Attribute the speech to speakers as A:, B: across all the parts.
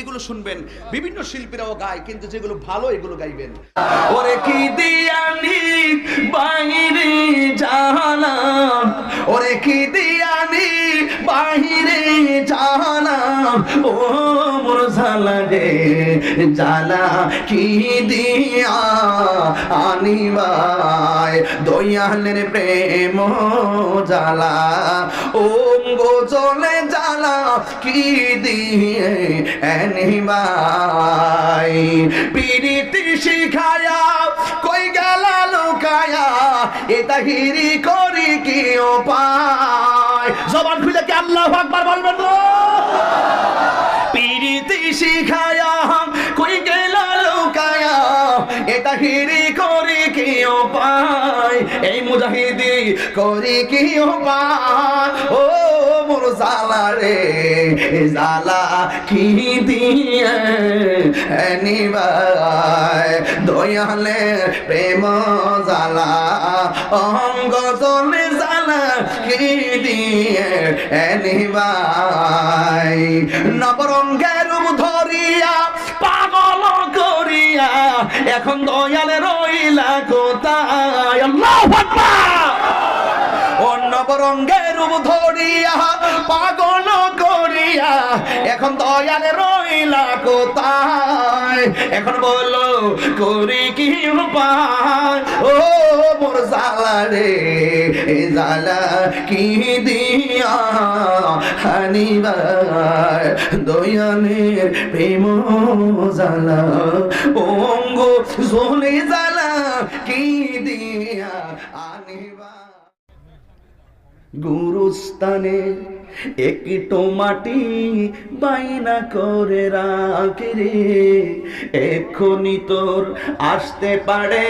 A: এগুলো শুনবেন। বিভিন্ন শিল্পীরাও গায়, কিন্তু যেগুলো ভালো, এগুলো গাইবেন।
B: ওরে কি দিয়ানি বাহিরে জাহালাম? ওরে কি দিয়ানি জাহালাম ও মোর জালা রে কি দিয়া আনিবাই দয়ালের প্রেম জালা ও গো চলে জালা কি দিয়ে এনিবাই পিরিতি শিখায়া কই গেলা লুকায়া, এটা হিরি করি কি উপায়? জবান খুলে কি আল্লাহ আকবার বলবেন তো হিরি করি কি উপায় এই মুজাহিদি করি কি উপায় ও মোর জালা রে জালা কি দিয়ে নিবাই দয়ালে প্রেম জালা অঙ্গ চলে জালা কি দিয়ে নিবাই নবরঙ্গের ধরিয়া করিয়া এখন দয়ালে রইলা কোথায়? আল্লাহ আকবার! অন্য বরঙ্গের রূপ ধরিয়া, পাগল করিয়া, এখন দয়ালে রইলা কোথায়? এখন বলো, করি কি ও মোর জালা রে জালা কি দিয়া হানিবার? দয়ালের প্রেম জালা অঙ্গ জলে জালা কি দিয়া আনিবা গুরুস্থানে একটু মাটি বাইনা করে রাখে রে। এক্ষুনি তোর আসতে পারে,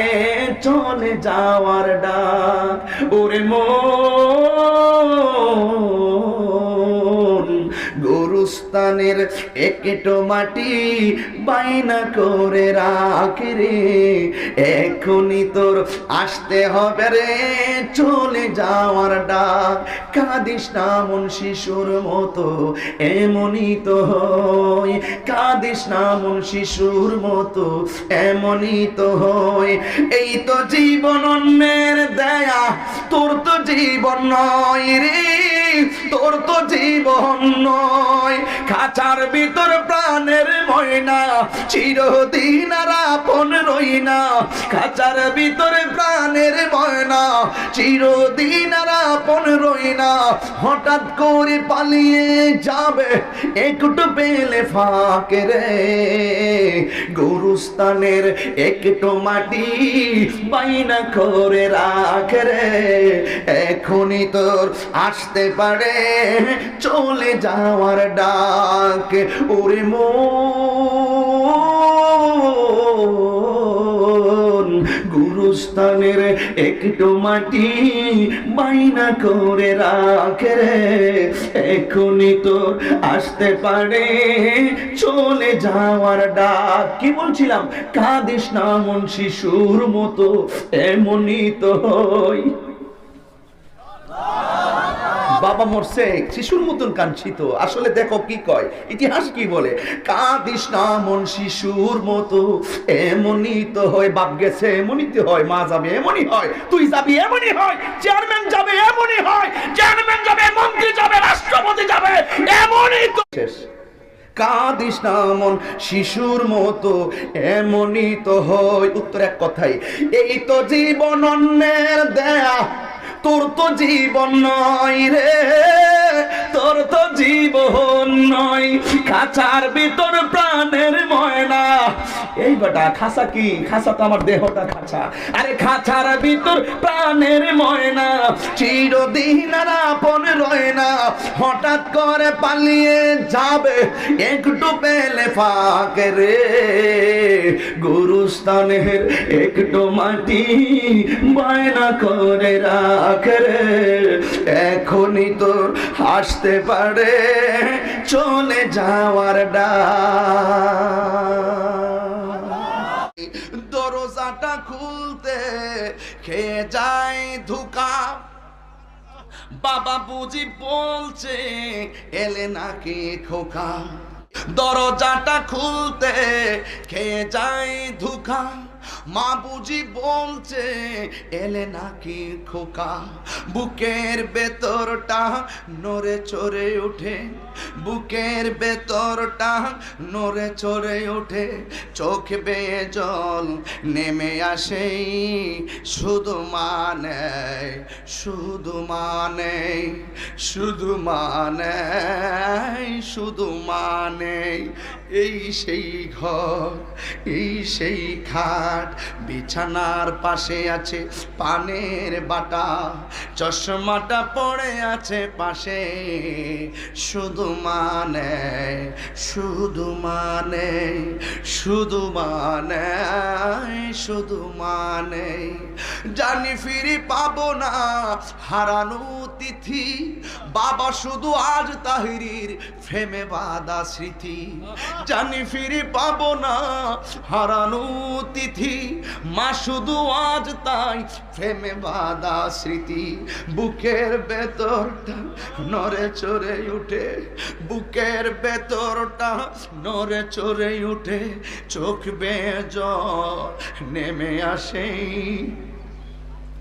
B: চলে যাওয়ার ডাক। ওরে মন গুরুস্থানের একটু মাটি বাইনা করে রাখে রে। এখনই তোর আসতে হবে রে, চলে যাওয়ার ডাক। কাঁদিস না মন শিশুর মতো, এমনই তো হয় কাঁদিস না মন শিশুর মতো, এমনই তো হয় এই তো জীবন অন্যের দেয়া, তোর তো জীবন নয় রে, তোর তো জীবন নয়। খাঁচার ভিতর প্রাণের ময়না, চিরদিন আর আপন রই না খাঁচার ভিতর প্রাণের ময়না, চিরদিন আর আপন রই না হঠাৎ করে পালিয়ে যাবে একটু পেলে ফাঁকে রে। গুরুস্থানের একটু মাটি বাইনা করে রাখ রে। এখনই তোর আসতে পারে, চলে যাওয়ার ডাক, ওরে মন। গুরুস্থানের একটু মাটি বাইনা করে রাখে রে। এখনই তো আসতে পারে, চলে যাওয়ার ডাক। কি বলছিলাম? কাদিস না মন শিশুর মতো, এমনই তো হয়
A: বাবা মরছে, শিশুর মতন কাঞ্ছিত আসলে দেখো কি কয়, ইতিহাস কি বলে? কাঁদিস না মন শিশুর মতো, এমনই তো হয়, বাপ গেছে, এমনই তো হয়, মা যাবে, এমনই হয়, তুই যাবি, এমনই হয়, চেয়ারম্যান যাবে, এমনই হয়, চেয়ারম্যান যাবে, মন্ত্রী যাবে, রাষ্ট্রপতি যাবে, এমনই তো শেষ। কাঁদিস না মন শিশুর মতো, এমনই তো হয়। উত্তর এক কথাই এই তো জীবন অন্যের দেয়া। তোর তো জীবন নয় রে। তোর তো জীবন নয়, খাঁচার ভিতর প্রাণের ময়না এই বেটা, খাঁচা কি? খাঁচা তো আমার দেহটা খাঁচা। আরে খাঁচার ভিতর প্রাণের ময়না চিরদিন আর আপন রয় না। হঠাৎ করে পালিয়ে যাবে একটু পেলে ফাঁকে রে। গুরুস্থানের একটু মাটি বায়না করে রাখে রে। এখনই তোর আসতে পারে চলে যাওয়ার ডাক। দরজাটা খুলতে খেয়ে যায় ধুকা? বাবা বুঝি বলছে, এলে নাকি খোকা? দরজাটা খুলতে খেয়ে যায় ধোকা? মা বুঝি বলছে, এলে নাকি খোকা, বুকের ভেতরটা নড়ে চড়ে ওঠে, বুকের ভেতরটা নড়ে চড়ে ওঠে, চোখ বেয়ে জল নেমে আসে, শুধু মানে শুধু মানে শুধু মানে শুধু মানে এই সেই ঘর, এই সেই খাট, বিছানার পাশে আছে পানের বাটা, চশমাটা পড়ে আছে পাশে। শুধু মানে শুধু মানে শুধু মানে শুধু মানে। জানি ফিরি পাবো না হারানো তিথি, বাবা শুধু আজ তাহিরির ফেমে বাদা স্মৃতি। জানি ফিরি পাবো না। হারানো তিথি, মা শুধু আজ তাই ফেমে বাদা স্মৃতি। বুকের ভেতরটা নরে চড়ে উঠে, বুকের ভেতরটা নরে চড়ে উঠে, চোখ বেয়ে জল নেমে আসে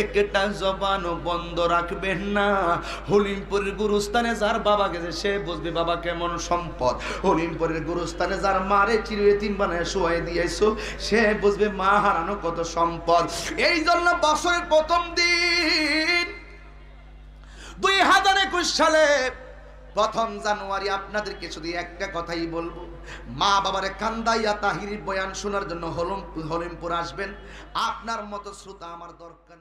A: একটা জবানও বন্ধ রাখবেন না। হলিমপুরের গুরুস্থানে যার বাবা গেছে, সে বুঝবে বাবা কেমন সম্পদ। হলিমপুরের গুরুস্থানে যার মারে চিরুয়ে তিন বানায় শোয়াই দিয়েছ, সে বুঝবে মা হারানো কত সম্পদ। এই জন্য বছরের প্রথম দিন দুই হাজার একুশ সালে প্রথম জানুয়ারি আপনাদেরকে শুধু একটা কথাই বলব। মা বাবার কান্দাইয়া তাহিরির বয়ান শোনার জন্য হলম হলিমপুর আসবেন। আপনার মতো শ্রোতা আমার দরকার